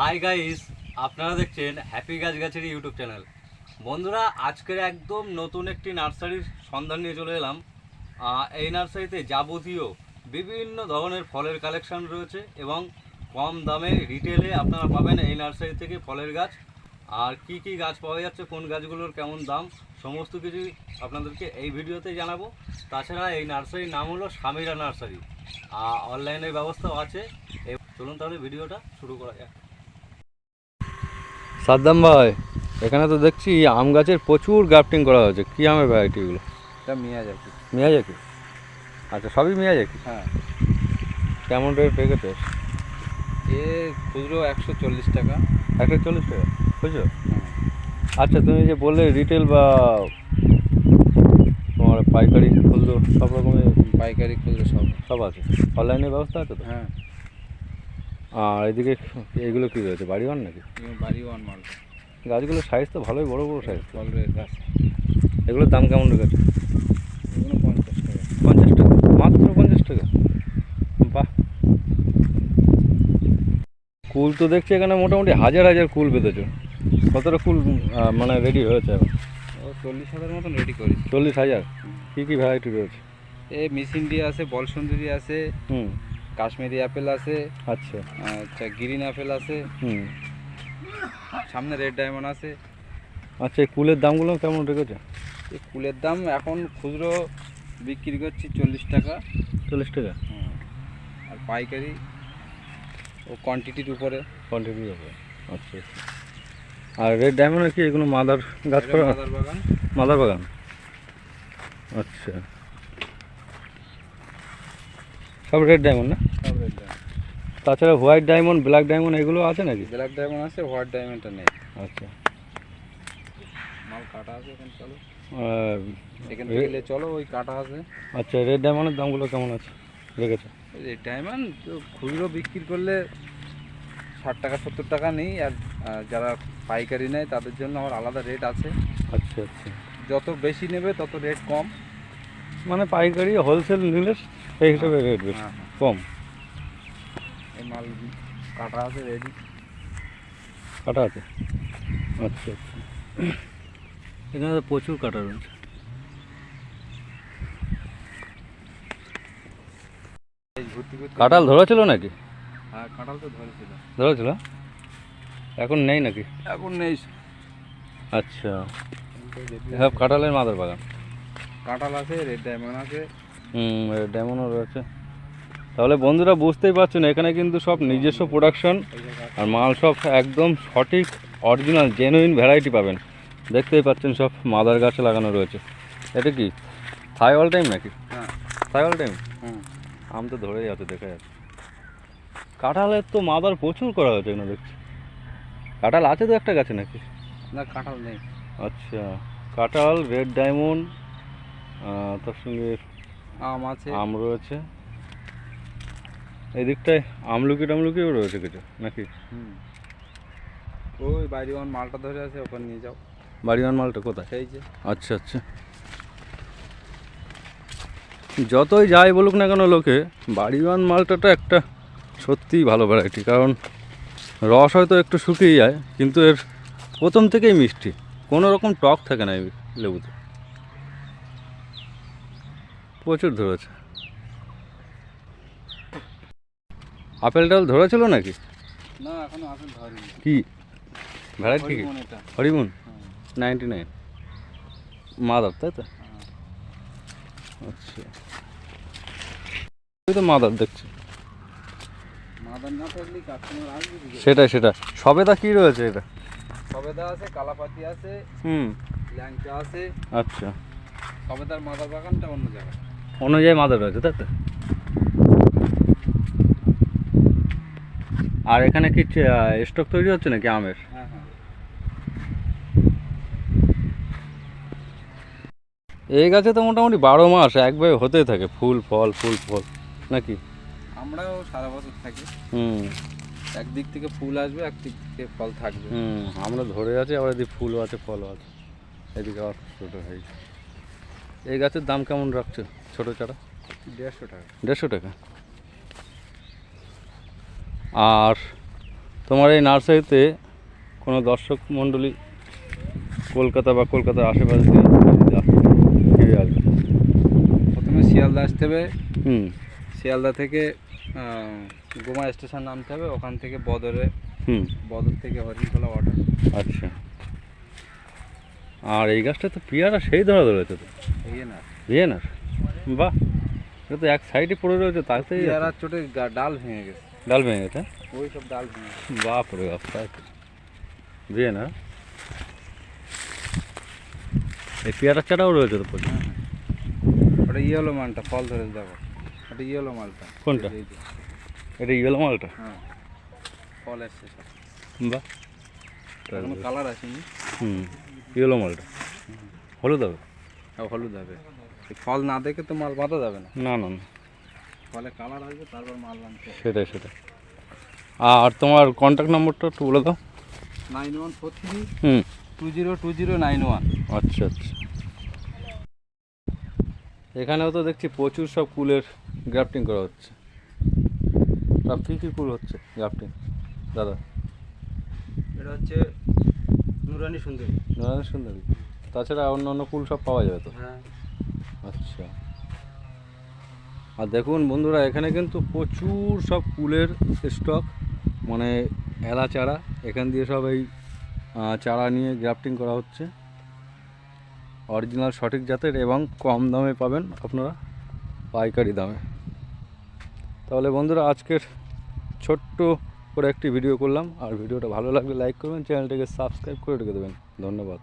Hi guys আপনারা দেখছেন happy গাছ গাছের ইউটিউব চ্যানেল বন্ধুরা, আজকের একদম নতুন একটি নার্সারির সন্ধান নিয়ে চলে এলাম। এই নার্সারিতে যাবতীয় বিভিন্ন ধরনের ফলের কালেকশন রয়েছে এবং কম দামে রিটেলে আপনারা পাবেন এই নার্সারি থেকে ফলের গাছ। আর কি কি গাছ পাওয়া যাচ্ছে, কোন গাছগুলোর কেমন দাম, সমস্ত কিছু আপনাদেরকে এই ভিডিওতে জানাব। তাছাড়া এই নার্সারির নাম হলো স্বামীরা নার্সারি। অনলাইনের ব্যবস্থাও আছে। চলুন তাহলে ভিডিওটা শুরু করা যাক। সাদ্দাম ভাই এখানে তো দেখছি আম গাছের প্রচুর গ্রাফটিং করা হয়েছে। কি আমের ভ্যারাইটিগুলো এটা মিয়াজাকি। মিয়াজাকি? আচ্ছা সবই মিয়াজাকি? হ্যাঁ। কেমন রেট রেখেছে? এ খুচরো একশো চল্লিশ টাকা। একশো চল্লিশ টাকা? বুঝছ? হ্যাঁ। আচ্ছা তুমি যে বললে রিটেল বা তোমার পাইকারি খুচরো সব রকমের? পাইকারি খুচরো সব। সব আছে। অনলাইনের ব্যবস্থা আছে তো? হ্যাঁ। আর এদিকে এগুলো কি রয়েছে বাড়ি ওয়ান নাকি? বাড়ি ওয়ান মাল। গাছগুলোর সাইজ তো ভালোই বড় বড় সাইজ ফল গাছ। এগুলোর দাম কেমন রেখেছে? এগুলো পঞ্চাশ টাকা। পঞ্চাশ টাকা? মাত্র পঞ্চাশ টাকা? বাহ। কুল তো দেখছি এখানে মোটামুটি হাজার হাজার কুল বেঁধেছো। কতটা কুল মানে রেডি হয়েছে এখন? চল্লিশ হাজার মতন রেডি করিস চল্লিশ হাজার? কী কী ভ্যারাইটি রয়েছে? এ মিসিন্ডি আছে বলসুন্দরী আছে হুম। কাশ্মীরি আপেল আছে আচ্ছা। আচ্ছা গ্রিন আপেল আছে হুম। সামনে রেড ডায়মন্ড আছে। আচ্ছা এই কুলের দামগুলো কেমন রেখেছে? এই ফুলের দাম এখন খুচরো বিক্রি করছি চল্লিশ টাকা। চল্লিশ টাকা? আর পাইকারি ও কোয়ান্টিটির উপরে। কোয়ান্টিটি উপরে। আচ্ছা আচ্ছা। আর রেড ডায়মন্ড কি এগুলো মাদার গাছ মাদার বাগান। মাদার বাগান? আচ্ছা। সব রেড ডায়মন্ড না? সব রেড ডায়মন্ড তাছাড়া হোয়াইট ডায়মন্ড ব্ল্যাক ডায়মন্ড এগুলো আছে নাকি? ব্ল্যাক ডায়মন্ড আছে হোয়াইট ডায়মন্ডটা নেই। আচ্ছা। মাল কাটা আছে এখানে চলো। এখান থেকে এলে চলো ওই কাটা আছে। আচ্ছা রেড ডায়মন্ডের দামগুলো কেমন আছে? রেখেছে? এই ডায়মন্ড তো খুচরো বিক্রি করলে ষাট টাকা সত্তর টাকা নেই আর আর যারা পাইকারি নেয় তাদের জন্য আমার আলাদা রেট আছে। আচ্ছা আচ্ছা। যত বেশি নেবে তত রেট কম। মানে পাইকারি হোলসেল নিলে সেই হিসাবে রেট বেশি কম। এই মাল কাটা আছে রেডি কাটা আছে? আচ্ছা আচ্ছা। এখানে প্রচুর কাটা রয়েছে। এই কাঁঠাল ধরেছিল নাকি? হ্যাঁ কাঁঠাল তো ধরেছিল। ধরেছিল? এখন নেই নাকি? এখন নেই আচ্ছা। সব কাঁঠালের মাদার বাগান। কাঁঠাল আছে রেড ডায়মন্ড আছে। হুম ডেমনও রয়েছে। তাহলে বন্ধুরা বুঝতেই পারছেন এখানে কিন্তু সব নিজস্ব প্রোডাকশন। আর মাল সব একদম সঠিক অরিজিনাল জেনুইন ভ্যারাইটি পাবেন। দেখতেই পাচ্ছেন সব মাদার গাছে লাগানো রয়েছে। এটা কি? থাই অল টাইম নাকি? হ্যাঁ। থাই অল টাইম আম তো ধরেই আছে দেখা যাচ্ছে। কাঁঠালের তো মাদার প্রচুর করা হয়েছে এখানে দেখছি। কাঁঠাল আছে তো একটা গাছে নাকি? না কাঁঠাল নেই। আচ্ছা কাঁঠাল রেড ডায়মন্ড তার সঙ্গে আম আছে। আম রয়েছে। এই দিকটায় আমলকি টামলুকিও রয়েছে কিছু নাকি? ওই বাইরে ওয়ান মালটা ধরে আছে ওখানে নিয়ে যাও। বাড়িওয়ান মালটা কোথায়? সেই যে। আচ্ছা আচ্ছা। যতই যাই বলুক না কেন লোকে বাড়িওয়ান মালটাটা একটা সত্যিই ভালো ভ্যারাইটি কারণ রস হয়তো একটু শুকিয়ে যায় কিন্তু এর প্রথম থেকেই মিষ্টি। কোনো রকম টক থাকে না এই লেবুতে। প্রচুর ধরেছে। আপেল টাল ধরেছিল নাকি? না এখনও আপেল ধরেনি। কি? ভ্যারাইটি কি? হরিমন হরিমুন নাইনটি নাইন। মাদার তাই তো? হ্যাঁ। আচ্ছা। তো মাদার দেখছি? সেটাই সেটা সবেদা কি রয়েছে এটা? সবেদা আছে কালাপাতি আছে হুম। ল্যাংচা আছে। আচ্ছা। সবেদার মাদার বাগানটা অন্য জায়গায়। অনুযায়ী মাদার রয়েছে তাই তো? আর এখানে কি স্টক তৈরি হচ্ছে নাকি আমের? হ্যাঁ হ্যাঁ। এই গাছে তো মোটামুটি বারো মাস একভাবে হতেই থাকে ফুল ফল ফুল ফল নাকি? আমরাও সারা বছর থাকি। হুম। একদিক থেকে ফুল আসবে একদিক থেকে ফল থাকবে। হুম আমরা ধরে আছি আবার এদিকে ফুলও আছে ফলও আছে। এদিকে আবার ছোটো হয়েছে এই গাছের দাম কেমন রাখছো ছোটো চারা? দেড়শো টাকা। দেড়শো টাকা? আর তোমার এই নার্সারিতে কোনো দর্শক মণ্ডলী কলকাতা বা কলকাতার আশেপাশে কীভাবে আসবে? প্রথমে শিয়ালদা আসতে হবে। হুম। শিয়ালদা থেকে গোমা স্টেশন নামতে হবে। ওখান থেকে বদরে হুম। বদর থেকে হরিণখোলা অটো আচ্ছা। আর এই গাছটা তো পেয়ারা সেই ধরা ধরেছে তো? না দিয়ে না বাহ এটা তো এক সাইডে পড়ে রয়েছে তাতেই পেয়ারার চোটে ডাল ভেঙে গেছে। ডাল ভেঙে গেছে ওই সব ডাল ভেঙে বাপ রে বাপ দিয়ে না এই পেয়ারার চাটাও রয়েছে তো প্রচুর। ওটা ইয়েলো মালটা ফল ধরে দেখো। ওটা ইয়েলো মালটা। কোনটা? এটা ইয়েলো মালটা? হ্যাঁ ফল এসছে বাহ। কালার আসেনি। হুম ইয়েলো মালটা। হলুদ হবে? আর হলুদ হবে। ফল না দেখে তো মাল বাঁধা যাবে না। না না না। ফলে কালার আসবে তারপর মাল বাঁধতে সেটাই সেটাই। আর তোমার কন্ট্যাক্ট নম্বরটা একটু বলে দাও। Nine one four three hmm. Two zero two zero nine one আচ্ছা আচ্ছা। এখানেও তো দেখছি প্রচুর সব কুলের গ্রাফটিং করা হচ্ছে। সব কী কী কুল হচ্ছে গ্রাফটিং দাদা। এটা হচ্ছে নুরানি সুন্দরী। নুরানি সুন্দরী। তাছাড়া অন্য অন্য কুল সব পাওয়া যাবে তো? হ্যাঁ। আচ্ছা। আর দেখুন বন্ধুরা, এখানে কিন্তু প্রচুর সব কুলের স্টক মানে এলা চারা, এখান দিয়ে সব এই চারা নিয়ে গ্রাফটিং করা হচ্ছে। অরিজিনাল সঠিক জাতের এবং কম দামে পাবেন আপনারা পাইকারি দামে। তাহলে বন্ধুরা, আজকের ছোট্ট করে একটি ভিডিও করলাম। আর ভিডিওটা ভালো লাগলে লাইক করবেন চ্যানেলটাকে সাবস্ক্রাইব করে রেখে দেবেন। ধন্যবাদ।